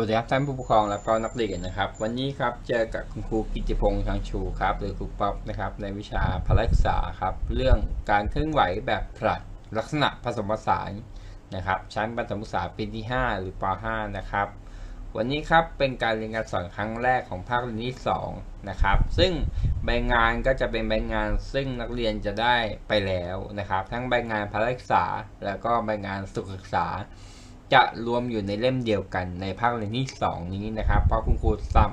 สวัสดีครับท่านผู้ปกครองและก็นักเรียนนะครับ วันนี้ครับเจอกับคุณครูกิติพงษ์ทางชูครับหรือครูป๊อปนะครับในวิชาพละศึกษาครับเรื่องการเคลื่อนไหวแบบผลัดลักษณะผสมผสานนะครับชั้นประถมศึกษาปีที่ 5 หรือป .5 นะครับวันนี้ครับเป็นการเรียนการสอนครั้งแรกของภาคเรียนที่2นะครับซึ่งใบงานก็จะเป็นใบงานซึ่งนักเรียนจะได้ไปแล้วนะครับ ทั้งใบงานพละศึกษา แล้วก็ใบงานสุขศึกษา จะรวมอยู่ในเล่มเดียวกันในภาคเรียนที่ 2 นี้นะครับ เพราะคุณครูซ้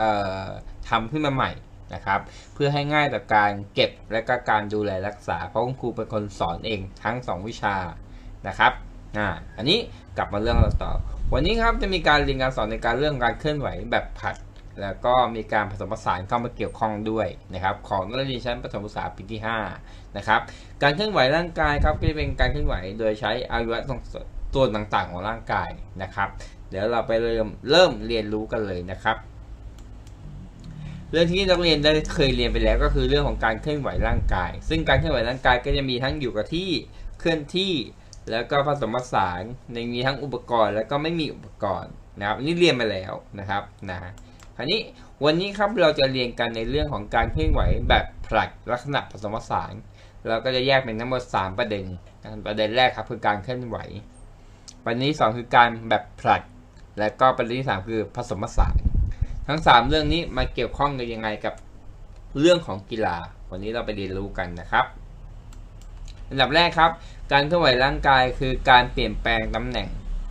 ำทำขึ้นมาใหม่นะครับ เพื่อให้ง่ายต่อการเก็บและก็การดูแลรักษา เพราะคุณครูเป็นคนสอนเองทั้ง 2 วิชานะครับอ่าอันนี้กลับมาเรื่องเราต่อ วันนี้ครับจะมีการเรียนการสอนในการเรื่องการเคลื่อนไหวแบบผัด แล้วก็มีการผสมผสานเข้ามาเกี่ยวข้องด้วยนะครับของนักเรียนชั้นประถมศึกษาปีที่5นะครับการเคลื่อนไหวร่างกายครับก็จะเป็นการเคลื่อนไหวโดยใช้อวัยวะ ส่วนต่างๆของร่างกายนะครับ เดี๋ยวเราไปเริ่มเริ่มเรียนรู้กันเลยนะครับเรื่องที่นักเรียนได้เคยเรียนไปแล้วก็คือเรื่องของการเคลื่อนไหวร่างกาย ซึ่งการเคลื่อนไหวร่างกายก็จะมีทั้งอยู่กับที่เคลื่อนที่ แล้วก็ผสมผสานในมีทั้งอุปกรณ์ แล้วก็ไม่มีอุปกรณ์นะครับนนี่เรียนมาแล้วนะครับนะคราวนี้วันนี้ครับเราจะเรียนกันในเรื่องของการเคลื่อนไหวแบบผลัดลักษณะผสมผสานเราก็จะแยกเป็นทั้งหมด3ประเด็นประเด็นแรกครับคือการเคลื่อนไหว ประเด็นที่ 2 คือการแบบผลัด และก็ประเด็นที่ 3 คือผสมผสานทั้ง 3 เรื่องนี้มาเกี่ยวข้องกันยังไงกับเรื่องของกีฬา วันนี้เราไปเรียนรู้กันนะครับอันดับแรกครับ การเคลื่อนไหวร่างกายคือการเปลี่ยนแปลงตำแหน่ง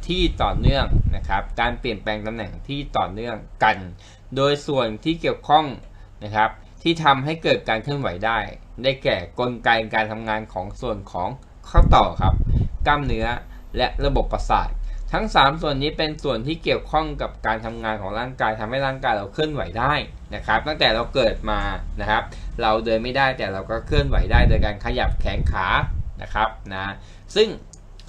ที่ต่อเนื่องนะครับ การเปลี่ยนแปลงตำแหน่งที่ต่อเนื่องกัน โดยส่วนที่เกี่ยวข้องนะครับ ที่ทำให้เกิดการเคลื่อนไหวได้ ได้แก่กลไกการทำงานของส่วนของข้อต่อครับ กล้ามเนื้อ และระบบประสาท ทั้ง 3 ส่วนนี้เป็นส่วนที่เกี่ยวข้องกับการทำงานของร่างกายทำให้ร่างกายเราเคลื่อนไหวได้นะครับ ตั้งแต่เราเกิดมานะครับ เราเดินไม่ได้แต่เราก็เคลื่อนไหวได้ โดยการขยับแขนขานะครับนะซึ่ง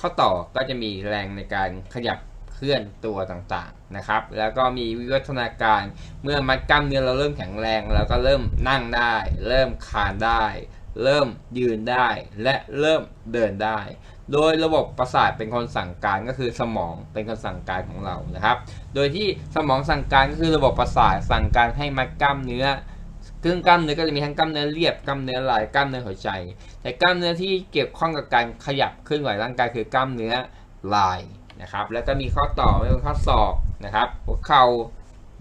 ข้อต่อก็จะมีแรงในการขยับเคลื่อนตัวต่างๆนะครับ แล้วก็มีวิวัฒนาการเมื่อมัดกล้ามเนื้อเราเริ่มแข็งแรงเราก็เริ่มนั่งได้ เริ่มคานได้ เริ่มยืนได้ และเริ่มเดินได้ โดยระบบประสาทเป็นคนสั่งการก็คือสมองเป็นคนสั่งการของเรานะครับ โดยที่สมองสั่งการก็คือระบบประสาทสั่งการให้มัดกล้ามเนื้อเครื่องกล้ามเนื้อก็จะมีทั้งกล้ามเนื้อเรียบกล้ามเนื้อลายกล้ามเนื้อหัวใจ แต่กล้ามเนื้อที่เกี่ยวข้องกับการขยับเคลื่อนไหวร่างกายคือกล้ามเนื้อลายนะครับ แล้วก็มีข้อต่อไม่ว่าข้อศอกนะครับหัวเข่า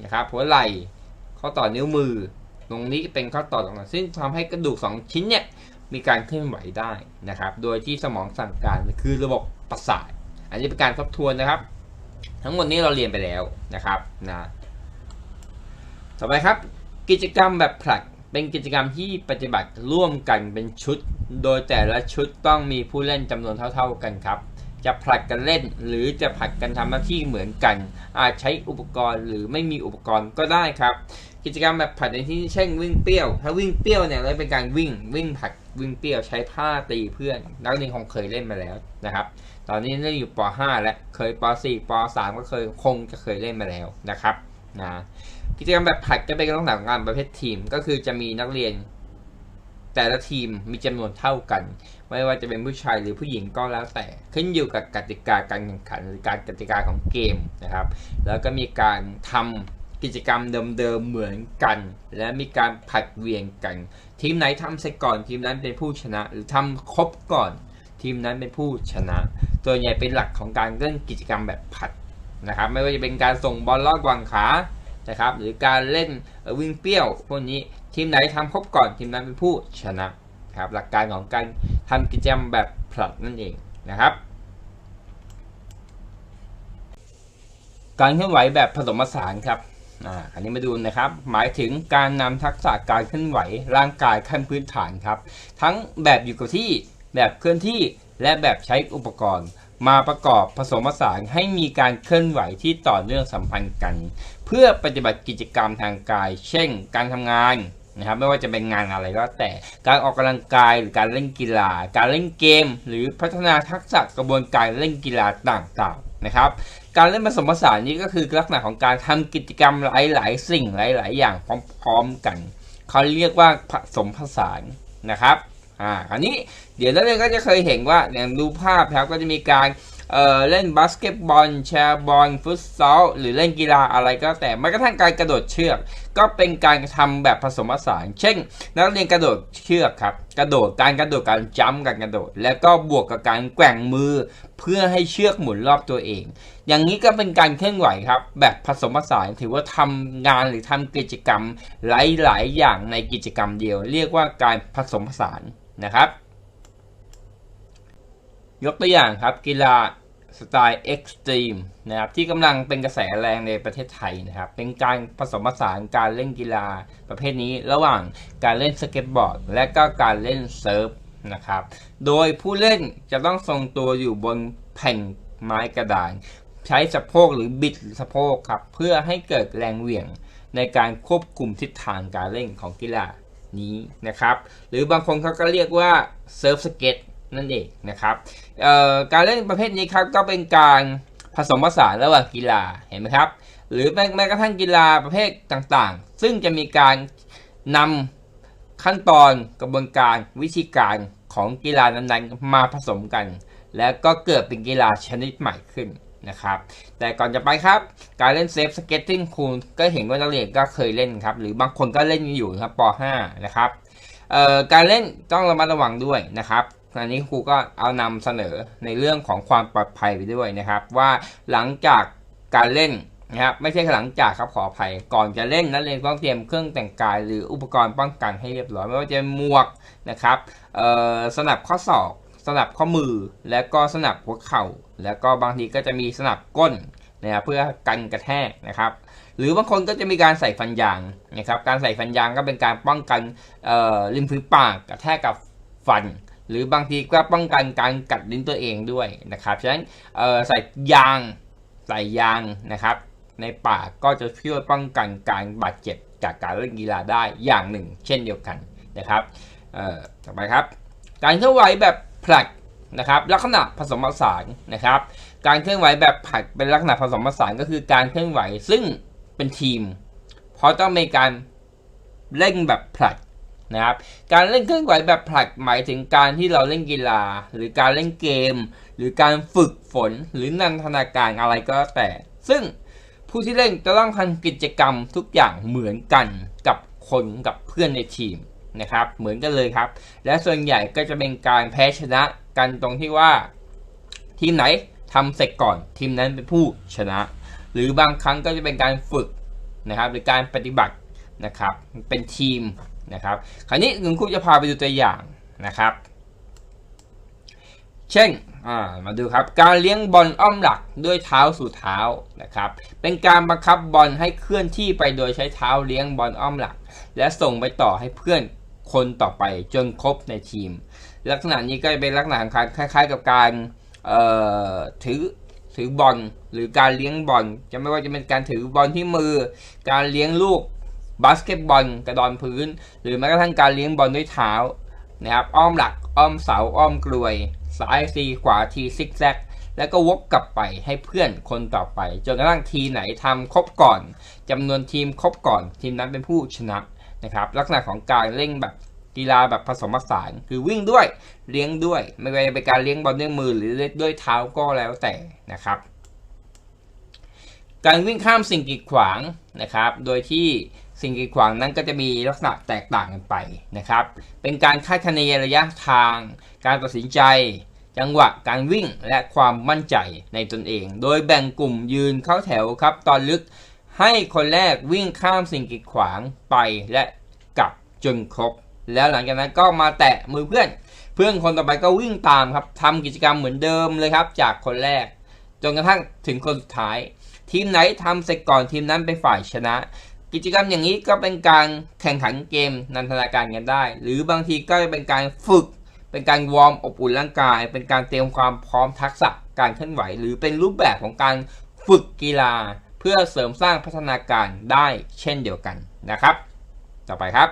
นะครับหัวไหล่ข้อต่อนิ้วมือ ตรงนี้เป็นข้อต่อต่างๆซึ่งทำให้กระดูก 2 ชิ้นเนี่ย มีการเคลื่อนไหวได้นะครับ โดยที่สมองสั่งการคือระบบประสาท อันนี้เป็นการทบทวนนะครับ ทั้งหมดนี้เราเรียนไปแล้วนะครับนะต่อไปครับ กิจกรรมแบบผลัดเป็นกิจกรรมที่ปฏิบัติร่วมกันเป็นชุด โดยแต่ละชุดต้องมีผู้เล่นจำนวนเท่า ๆกันครับ จะผลัดกันเล่น หรือจะผลัดกันทำหน้าที่เหมือนกัน อาจใช้อุปกรณ์หรือไม่มีอุปกรณ์ก็ได้ครับ กิจกรรมแบบผัดในที่เช่นวิ่งเปรี้ยว ถ้าวิ่งเปรี้ยวเนี่ยเราเป็นการวิ่งวิ่งผัดวิ่งเปรี้ยวใช้ผ้าตีเพื่อน นักเรียนคงเคยเล่นมาแล้วนะครับ ตอนนี้เล่นอยู่ป .5 และเคยป .4 ป .3 ก็เคยคงจะเคยเล่นมาแล้วนะครับนะกิจกรรมแบบผัดก็เป็นลักษณะของงานประเภททีม ก็คือจะมีนักเรียน แต่ละทีมมีจำนวนเท่ากัน ไม่ว่าจะเป็นผู้ชายหรือผู้หญิงก็แล้วแต่ ขึ้นอยู่กับกติกาการแข่งขันหรือการกติกาของเกมนะครับ แล้วก็มีการทำ กิจกรรมเดิมๆเหมือนกัน และมีการผัดเวียนกัน ทีมไหนทำเสร็จก่อนทีมนั้นเป็นผู้ชนะ หรือทำครบก่อน ทีมนั้นเป็นผู้ชนะ ตัวใหญ่เป็นหลักของการเล่นกิจกรรมแบบผัดนะครับไม่ว่าจะเป็นการส่งบอลลอดวางขานะครับหรือการเล่นวิ่งเปี้ยวพวกนี้ทีมไหนทำครบก่อนทีมนั้นเป็นผู้ชนะครับหลักการของการทำกิจกรรมแบบผลัดนั่นเองนะครับการเคลื่อนไหวแบบผสมผสานครับ อ่าอันนี้มาดูนะครับ หมายถึงการนำทักษะการเคลื่อนไหวร่างกายขั้นพื้นฐานครับ ทั้งแบบอยู่กับที่แบบเคลื่อนที่และแบบใช้อุปกรณ์ มาประกอบผสมผสานให้มีการเคลื่อนไหวที่ต่อเนื่องสัมพันธ์กัน เพื่อปฏิบัติกิจกรรมทางกาย เช่น การทำงานนะครับไม่ว่าจะเป็นงานอะไรก็แต่การออกกำลังกายหรือการเล่นกีฬา การเล่นเกม หรือพัฒนาทักษะกระบวนการเล่นกีฬาต่างๆนะครับ การเล่นผสมผสานนี้ก็คือลักษณะของการทำกิจกรรมหลาย ๆ สิ่งหลาย ๆ อย่างพร้อม ๆ กันเขาเรียกว่าผสมผสานนะครับอ่าคราวนี้เดี๋ยวนักเรียนก็จะเคยเห็นว่าอย่างดูภาพครับก็จะมีการ เอ่อเล่นบาสเกตบอลแชร์บอลฟุตซอลหรือเล่นกีฬาอะไรก็แต่แม้กระทั่งการกระโดดเชือก ก็เป็นการทำแบบผสมผสาน เช่น นักเรียนกระโดดเชือกครับกระโดดการกระโดดการจัมการกระโดด แล้วก็บวกกับการแกว่งมือ เพื่อให้เชือกหมุนรอบตัวเอง อย่างนี้ก็เป็นการเคลื่อนไหวครับ แบบผสมผสานถือว่าทำงานหรือทำกิจกรรมหลาย ๆ อย่างในกิจกรรมเดียว เรียกว่าการผสมผสานนะครับ ยกตัวอย่างครับกีฬา สไตล์เอ็กซ์ตรีมนะครับที่กำลังเป็นกระแสแรงในประเทศไทยนะครับ เป็นการผสมผสานการเล่นกีฬาประเภทนี้ระหว่างการเล่นสเก็ตบอร์ด และก็การเล่นเซิร์ฟนะครับ โดยผู้เล่นจะต้องทรงตัวอยู่บนแผ่นไม้กระดาน ใช้สะโพกหรือบิดสะโพกครับ เพื่อให้เกิดแรงเหวี่ยงในการควบคุมทิศทางการเล่นของกีฬานี้นะครับ หรือบางคนเขาก็เรียกว่าเซิร์ฟสเก็ต นั่นเองนะครับการเล่นประเภทนี้ครับก็เป็นการผสมผสานระหว่างกีฬาเห็นไหมครับ หรือแม้กระทั่งกีฬาประเภทต่างๆ ซึ่งจะมีการนำขั้นตอนกระบวนการวิธีการของกีฬานั้นๆมาผสมกัน แล้วก็เกิดเป็นกีฬาชนิดใหม่ขึ้นนะครับ แต่ก่อนจะไปครับ การเล่นเซฟสเก็ตติ้งคุณก็เห็นว่านักเรียนก็เคยเล่นครับ หรือบางคนก็เล่นอยู่ครับป .5 นะครับการเล่นต้องระมัดระวังด้วยนะครับ อันนี้ครูก็เอานำเสนอในเรื่องของความปลอดภัยไปด้วยนะครับ ว่าหลังจากการเล่นนะครับไม่ใช่หลังจากครับขออภัยก่อนจะเล่นนักเรียนต้องเตรียมเครื่องแต่งกาย หรืออุปกรณ์ป้องกันให้เรียบร้อยไม่ว่าจะหมวกนะครับสนับข้อศอกสนับข้อมือ แล้วก็สนับหัวเข่า แล้วก็บางทีก็จะมีสนับก้นนะครับเพื่อกันกระแทกนะครับ หรือบางคนก็จะมีการใส่ฟันยางนะครับ การใส่ฟันยางก็เป็นการป้องกันริมฝีปากกระแทกกับฟัน หรือบางทีก็ป้องกันการกัดลิ้นตัวเองด้วยนะครับฉะนั้นใส่ยางใส่ยางนะครับ ในปากก็จะช่วยป้องกันการบาดเจ็บจากการเล่นกีฬาได้อย่างหนึ่ง เช่นเดียวกันนะครับต่อไปครับ การเคลื่อนไหวแบบผลัดนะครับลักษณะผสมผสานนะครับ การเคลื่อนไหวแบบผลัดเป็นลักษณะผสมผสานก็คือการเคลื่อนไหวซึ่งเป็นทีม เพราะต้องมีการเล่นแบบผลัด นะครับการเล่นเคลื่อนไหวแบบผลัดหมายถึงการที่เราเล่นกีฬา หรือการเล่นเกม หรือการฝึกฝนหรือนันทนาการอะไรก็แต่ ซึ่งผู้ที่เล่นจะต้องทำกิจกรรมทุกอย่างเหมือนกันกับคนกับเพื่อนในทีมนะครับ เหมือนกันเลยครับ และส่วนใหญ่ก็จะเป็นการแพ้ชนะกันตรงที่ว่า ทีมไหนทำเสร็จก่อนทีมนั้นเป็นผู้ชนะ หรือบางครั้งก็จะเป็นการฝึกนะครับหรือการปฏิบัตินะครับเป็นทีม นะครับ คราวนี้คุณครูจะพาไปดูตัวอย่างนะครับ เช่นมาดูครับ การเลี้ยงบอลอ้อมหลักด้วยเท้าสู่เท้านะครับ เป็นการบังคับบอลให้เคลื่อนที่ไปโดยใช้เท้าเลี้ยงบอลอ้อมหลัก และส่งไปต่อให้เพื่อนคนต่อไปจนครบในทีม ลักษณะนี้ก็จะเป็นลักษณะการคล้ายๆ กับการถือถือบอลหรือการเลี้ยงบอลจะไม่ว่าจะเป็นการถือบอลที่มือ การเลี้ยงลูก บาสเกตบอลกระดอนพื้น หรือแม้กระทั่งการเลี้ยงบอลด้วยเท้านะครับอ้อมหลักอ้อมเสาอ้อมกลวย ซ้ายซีขวาทีซิกแซกแล้วก็วกกลับไปให้เพื่อนคนต่อไป จนกระทั่งทีไหนทำครบก่อนจำนวนทีมครบก่อน ทีมนั้นเป็นผู้ชนะนะครับลักษณะของการเล่นแบบกีฬาแบบผสมผสานคือวิ่งด้วยเลี้ยงด้วย ไม่ว่าจะเป็นการเลี้ยงบอลด้วยมือหรือเล่นด้วยเท้าก็แล้วแต่นะครับ การวิ่งข้ามสิ่งกีดขวางนะครับ โดยที่ สิ่งกีดขวางนั้นก็จะมีลักษณะแตกต่างกันไปนะครับ เป็นการคาดคะเนระยะทาง การตัดสินใจ จังหวะการวิ่งและความมั่นใจในตนเอง โดยแบ่งกลุ่มยืนเข้าแถวครับ ตอนลึกให้คนแรกวิ่งข้ามสิ่งกีดขวางไปและกลับจนครบ แล้วหลังจากนั้นก็มาแตะมือเพื่อน เพื่อนคนต่อไปก็วิ่งตามครับทำกิจกรรมเหมือนเดิมเลยครับ จากคนแรก จนกระทั่งถึงคนสุดท้าย ทีมไหนทำเสร็จก่อนทีมนั้นเป็นฝ่ายชนะ กิจกรรมอย่างนี้ก็เป็นการแข่งขันเกมนันทนาการกันได้ หรือบางทีก็จะเป็นการฝึก เป็นการวอร์มอบอุ่นร่างกาย เป็นการเตรียมความพร้อมทักษะการเคลื่อนไหว หรือเป็นรูปแบบของการฝึกกีฬา เพื่อเสริมสร้างพัฒนาการได้เช่นเดียวกันนะครับ ต่อไปครับ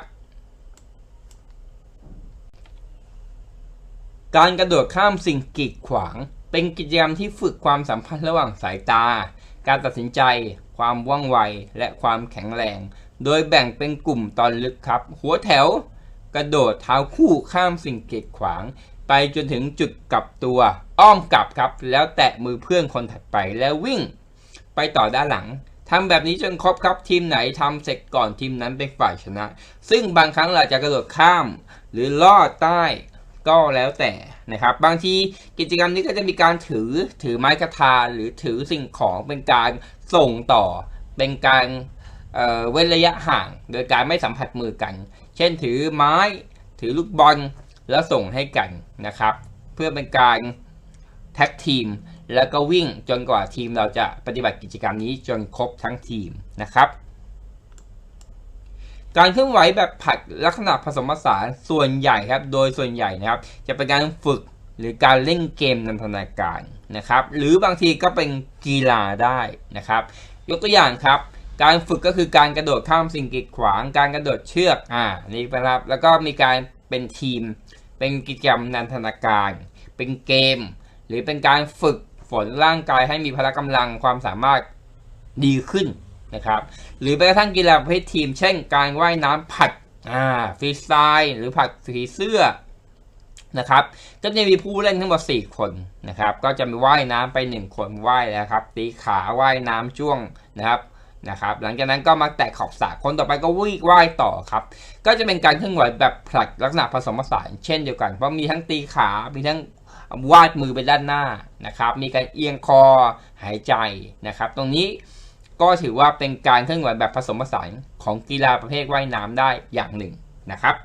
การกระโดดข้ามสิ่งกีดขวาง เป็นกิจกรรมที่ฝึกความสัมพันธ์ระหว่างสายตา การตัดสินใจ ความว่องไว และความแข็งแรง โดยแบ่งเป็นกลุ่มตอนลึกครับ หัวแถว กระโดดเท้าคู่ข้ามสิ่งกีดขวาง ไปจนถึงจุดกลับตัว อ้อมกลับครับ แล้วแตะมือเพื่อนคนถัดไปแล้ววิ่ง ไปต่อด้านหลังทำแบบนี้จนครบครับทีมไหนทำเสร็จก่อนทีมนั้นเป็นฝ่ายชนะ ซึ่งบางครั้งเราจะกระโดดข้าม หรือลอดใต้ก็แล้วแต่นะครับ บางทีกิจกรรมนี้ก็จะมีการถือถือไม้กระทาหรือถือสิ่งของเป็นการ ส่งต่อเป็นการเเว้นระยะห่าง โดยการไม่สัมผัสมือกัน เช่นถือไม้ถือลูกบอลแล้วส่งให้กันนะครับ เพื่อเป็นการแท็กทีม แล้วก็วิ่งจนกว่าทีมเราจะปฏิบัติกิจกรรมนี้จนครบทั้งทีมนะครับ การเคลื่อนไหวแบบผัดลักษณะผสมผสานส่วนใหญ่ครับ โดยส่วนใหญ่นะครับ จะเป็นการฝึกหรือการเล่นเกมนันทนาการ นะครับ หรือบางทีก็เป็นกีฬาได้นะครับ ยกตัวอย่างครับ การฝึกก็คือการกระโดดข้ามสิ่งกีดขวาง การกระโดดเชือกอ่านี่นะครับ แล้วก็มีการเป็นทีม เป็นกิจกรรมนันทนาการ เป็นเกม หรือเป็นการฝึกฝนร่างกายให้มีพละกำลังความสามารถดีขึ้นนะครับ หรือแม้กระทั่งกีฬาประเภททีม เช่น การว่ายน้ำผัดอ่าฟรีสไตล์หรือผัดสีเสื้อ นะครับก็จะมีผู้เล่นทั้งหมด4คนนะครับ ก็จะมีว่ายน้ำไป 1 คนว่ายแล้วครับตีขาว่ายน้ำช่วงนะครับนะครับ หลังจากนั้นก็มาแตะขอบสระคนต่อไปก็วิ่งว่ายต่อครับ ก็จะเป็นการเคลื่อนไหวแบบผลัดลักษณะผสมผสานเช่นเดียวกัน เพราะมีทั้งตีขา มีทั้งวาดมือไปด้านหน้านะครับ มีการเอียงคอหายใจนะครับ ตรงนี้ก็ถือว่าเป็นการเคลื่อนไหวแบบผสมผสานของกีฬาประเภทว่ายน้ำได้อย่างหนึ่งนะครับ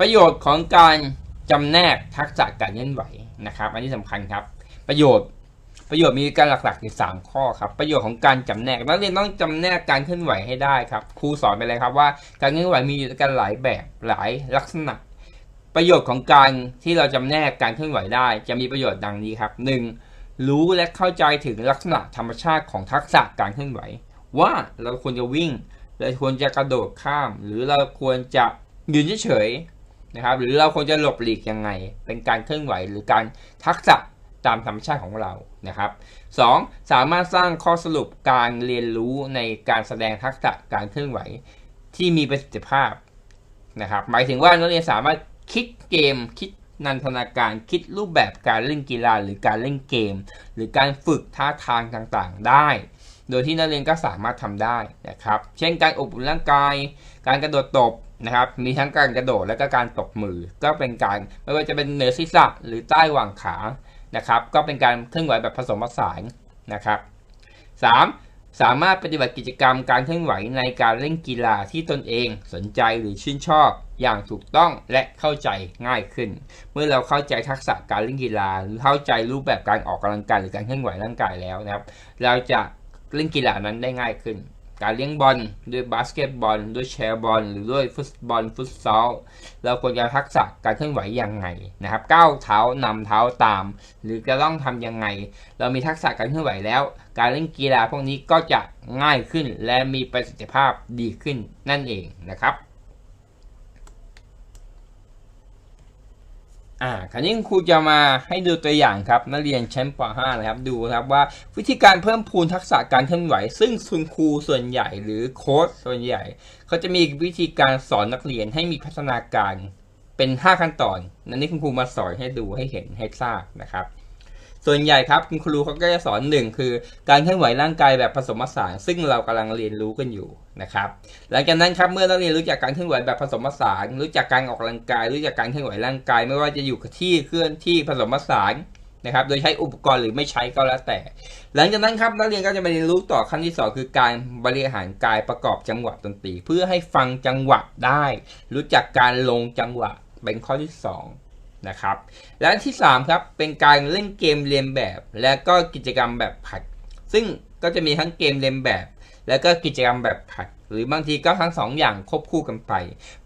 ประโยชน์ของการจำแนกทักษะการเคลื่อนไหวนะครับ อันนี้สำคัญครับ ประโยชน์ประโยชน์มีการหลักๆอยู่3ข้อครับ ประโยชน์ของการจำแนกนักเรียนต้องจำแนกการเคลื่อนไหวให้ได้ครับ ครูสอนไปเลยครับว่าการเคลื่อนไหวมีอยู่กันหลายแบบหลายลักษณะ ประโยชน์ของการที่เราจำแนกการเคลื่อนไหวได้ จะมีประโยชน์ดังนี้ครับ 1. รู้และเข้าใจถึงลักษณะธรรมชาติของทักษะการเคลื่อนไหว ว่าเราควรจะวิ่งเราควรจะกระโดดข้าม หรือเราควรจะยืนเฉย นะครับ หรือเราควรจะหลบหลีกยังไง เป็นการเคลื่อนไหวหรือการทักษะตามธรรมชาติของเรานะครับ 2. สามารถสร้างข้อสรุปการเรียนรู้ในการแสดงทักษะการเคลื่อนไหวที่มีประสิทธิภาพนะครับ หมายถึงว่านักเรียนสามารถคิดเกมคิดนันทนาการคิดรูปแบบการเล่นกีฬาหรือการเล่นเกม หรือการฝึกท่าทางต่างๆ ได้ โดยที่นักเรียนก็สามารถทำได้นะครับ เช่นการอบอุ่นร่างกาย การกระโดดตบ นะครับ มีทั้งการกระโดดและก็การตบมือ ก็เป็นการไม่ว่าจะเป็นเหนือศีรษะหรือใต้หว่างขานะครับ ก็เป็นการเคลื่อนไหวแบบผสมผสานนะครับ 3. สามารถปฏิบัติกิจกรรมการเคลื่อนไหวในการเล่นกีฬาที่ตนเองสนใจหรือชื่นชอบอย่างถูกต้องและเข้าใจง่ายขึ้น เมื่อเราเข้าใจทักษะการเล่นกีฬาหรือเข้าใจรูปแบบการออกกำลังกายหรือการเคลื่อนไหวร่างกายแล้วนะครับ เราจะเล่นกีฬานั้นได้ง่ายขึ้น การเลี้ยงบอลด้วยบาสเกตบอลด้วยแชร์บอลหรือด้วยฟุตบอลฟุตซอลเราควรจะทักษะการเคลื่อนไหวยังไงนะครับก้าวเท้านำเท้าตาม หรือจะต้องทำยังไง เรามีทักษะการเคลื่อนไหวแล้ว การเล่นกีฬาพวกนี้ก็จะง่ายขึ้นและมีประสิทธิภาพดีขึ้นนั่นเองนะครับ อ่าคราวนี้ครูจะมาให้ดูตัวอย่างครับนักเรียนชั้นป .5 นะครับดูครับว่าวิธีการเพิ่มพูนทักษะการเคลื่อนไหว ซึ่งคุณครูส่วนใหญ่หรือโค้ชส่วนใหญ่เขาจะมีวิธีการสอนนักเรียนให้มีพัฒนาการเป็น 5 ขั้นตอน นั้นนี้คุณครูมาสอนให้ดูให้เห็นให้ทราบนะครับ ส่วนใหญ่ครับคุณครูเขาก็จะสอนหนึ่งคือ การเคลื่อนไหวร่างกายแบบผสมผสาน ซึ่งเรากำลังเรียนรู้กันอยู่นะครับหลังจากนั้นครับเมื่อนักเรียนรู้จักการเคลื่อนไหวแบบผสมผสาน รู้จักการออกกำลังกาย รู้จักการเคลื่อนไหวร่างกาย ไม่ว่าจะอยู่กับที่เคลื่อนที่ผสมผสานนะครับโดยใช้อุปกรณ์หรือไม่ใช้ก็แล้วแต่ หลังจากนั้นครับนักเรียนก็จะมาเรียนรู้ต่อขั้นที่สองคือการบริหารกายประกอบจังหวะดนตรี เพื่อให้ฟังจังหวะได้ รู้จักการลงจังหวะเป็นข้อที่สอง นะครับและที่3ครับเป็นการเล่นเกมเรียนแบบ และก็กิจกรรมแบบผัด ซึ่งก็จะมีทั้งเกมเรียนแบบ และก็กิจกรรมแบบผัด หรือบางทีก็ทั้งสองอย่างควบคู่กันไป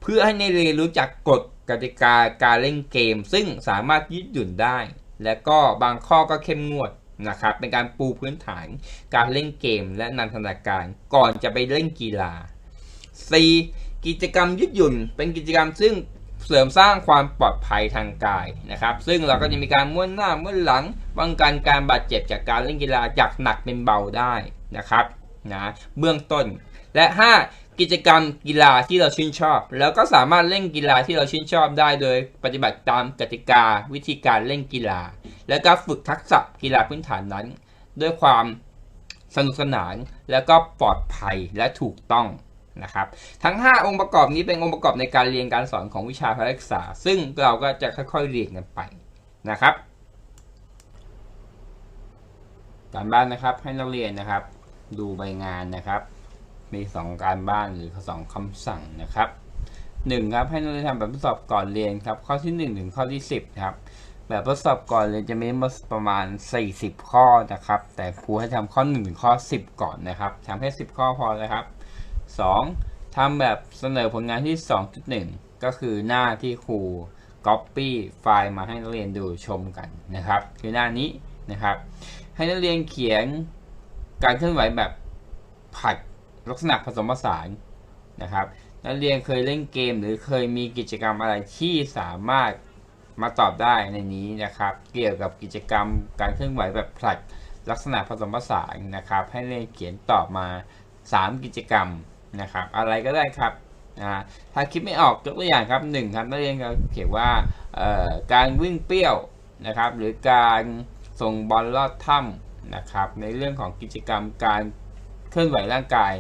เพื่อให้นักเรียนรู้จักกฎกติกาการเล่นเกม ซึ่งสามารถยืดหยุ่นได้ และก็บางข้อก็เข้มงวดนะครับเป็นการปูพื้นฐานการเล่นเกม และนันทนาการก่อนจะไปเล่นกีฬา 4. กิจกรรมยืดหยุ่น เป็นกิจกรรมซึ่ง เสริมสร้างความปลอดภัยทางกายนะครับ ซึ่งเราก็จะมีการม้วนหน้าม้วนหลังป้องกันการบาดเจ็บจากการเล่นกีฬาจากหนักเป็นเบาได้นะครับนะเบื้องต้น และ 5. กิจกรรมกีฬาที่เราชื่นชอบ แล้วก็สามารถเล่นกีฬาที่เราชื่นชอบได้โดยปฏิบัติตามกติกาวิธีการเล่นกีฬา แล้วก็ฝึกทักษะกีฬาพื้นฐานนั้น ด้วยความสนุกสนาน แล้วก็ปลอดภัยและถูกต้อง นะครับทั้ง 5 องค์ประกอบนี้เป็นองค์ประกอบในการเรียนการสอนของวิชาพละศึกษา ซึ่งเราก็จะค่อยๆเรียนกันไปนะครับการบ้านนะครับให้นักเรียนนะครับ ดูใบงานนะครับ มี 2 การบ้านหรือ 2คำสั่งนะครับ1ครับให้นักเรียนทำแบบทดสอบก่อนเรียนครับข้อที่ 1 ถึงข้อที่ 10นะครับแบบทดสอบก่อนเรียนจะมีประมาณ 40 ข้อนะครับ แต่ครูให้ทำข้อ1ถึงข้อ 10 ก่อนนะครับทำแค่ 10 ข้อพอนะครับ 2. ทำแบบเสนอผลงานที่ 2.1 ก็คือหน้าที่ครู Copy ไฟล์มาให้นักเรียนดูชมกันนะครับ คือหน้านี้นะครับ ให้นักเรียนเขียนการเคลื่อนไหวแบบผัดลักษณะผสมผสานนะครับ นักเรียนเคยเล่นเกม หรือเคยมีกิจกรรมอะไรที่สามารถมาตอบได้ในนี้นะครับ เกี่ยวกับกิจกรรมการเคลื่อนไหวแบบผลัดลักษณะผสมผสานนะครับ ให้นักเรียนเขียนตอบมา 3 กิจกรรม นะครับ อะไรก็ได้ครับนะถ้าคิดไม่ออกยกตัวอย่างครับ1ครับนักเรียนก็เขียนว่าการวิ่งเปรี้ยวนะครับ หรือการส่งบอลลอดถ้ำนะครับ ในเรื่องของกิจกรรมการเคลื่อนไหวร่างกาย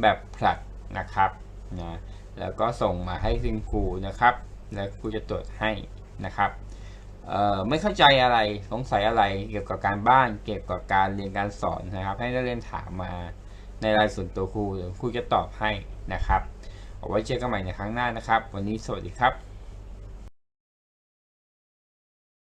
แบบผลัดนะครับนะแล้วก็ส่งมาให้คุณครูนะครับ แล้วครูจะตรวจให้นะครับไม่เข้าใจอะไรสงสัยอะไรเกี่ยวกับการบ้านเกี่ยวกับการเรียนการสอนนะครับ ให้นักเรียนถามมา ในรายส่วนตัวครูเดี๋ยวครูจะตอบให้นะครับเอาไว้เจอกันใหม่ในครั้งหน้านะครับ วันนี้สวัสดีครับ